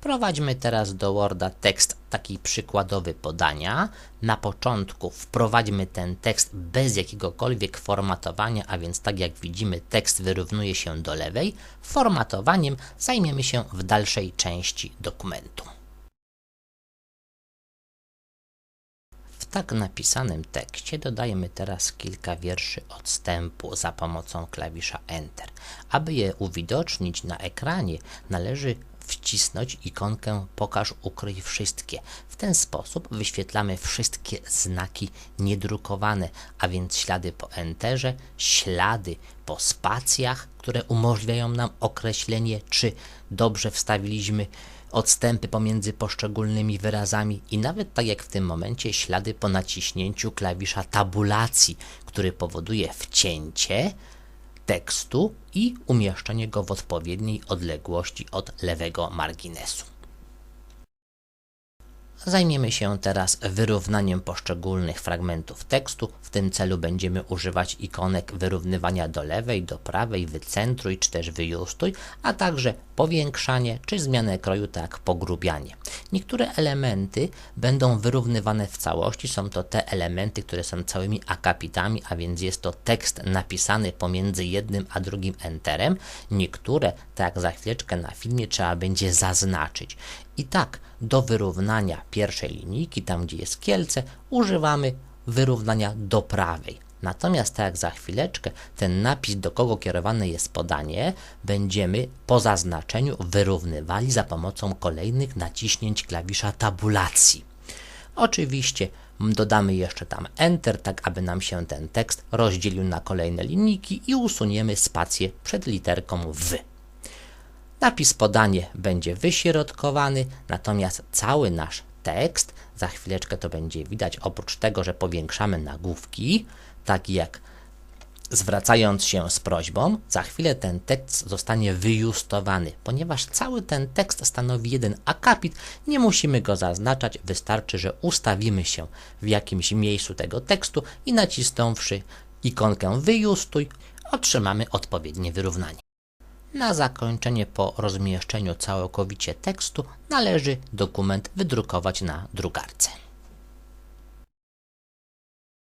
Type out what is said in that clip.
Wprowadźmy teraz do Worda tekst taki przykładowy podania. Na początku wprowadźmy ten tekst bez jakiegokolwiek formatowania, a więc tak jak widzimy tekst wyrównuje się do lewej. Formatowaniem zajmiemy się w dalszej części dokumentu. W tak napisanym tekście dodajemy teraz kilka wierszy odstępu za pomocą klawisza Enter. Aby je uwidocznić na ekranie, należy wcisnąć ikonkę Pokaż, ukryj wszystkie. W ten sposób wyświetlamy wszystkie znaki niedrukowane, a więc ślady po Enterze, ślady po spacjach, które umożliwiają nam określenie, czy dobrze wstawiliśmy odstępy pomiędzy poszczególnymi wyrazami i nawet tak jak w tym momencie ślady po naciśnięciu klawisza tabulacji, który powoduje wcięcie tekstu i umieszczenie go w odpowiedniej odległości od lewego marginesu. Zajmiemy się teraz wyrównaniem poszczególnych fragmentów tekstu. W tym celu będziemy używać ikonek wyrównywania do lewej, do prawej, wycentruj czy też wyjustuj, a także powiększanie czy zmianę kroju, tak jak pogrubianie. Niektóre elementy będą wyrównywane w całości. Są to te elementy, które są całymi akapitami, a więc jest to tekst napisany pomiędzy jednym a drugim enterem. Niektóre, tak jak za chwileczkę na filmie, trzeba będzie zaznaczyć. I tak do wyrównania pierwszej linijki, tam gdzie jest kielce, używamy wyrównania do prawej. Natomiast tak jak za chwileczkę ten napis, do kogo kierowane jest podanie, będziemy po zaznaczeniu wyrównywali za pomocą kolejnych naciśnięć klawisza tabulacji. Oczywiście dodamy jeszcze tam Enter, tak aby nam się ten tekst rozdzielił na kolejne linijki i usuniemy spację przed literką W. Napis podanie będzie wyśrodkowany, natomiast cały nasz tekst, za chwileczkę to będzie widać, oprócz tego, że powiększamy nagłówki, tak jak zwracając się z prośbą, za chwilę ten tekst zostanie wyjustowany. Ponieważ cały ten tekst stanowi jeden akapit, nie musimy go zaznaczać, wystarczy, że ustawimy się w jakimś miejscu tego tekstu i nacisnąwszy ikonkę wyjustuj, otrzymamy odpowiednie wyrównanie. Na zakończenie po rozmieszczeniu całkowicie tekstu należy dokument wydrukować na drukarce.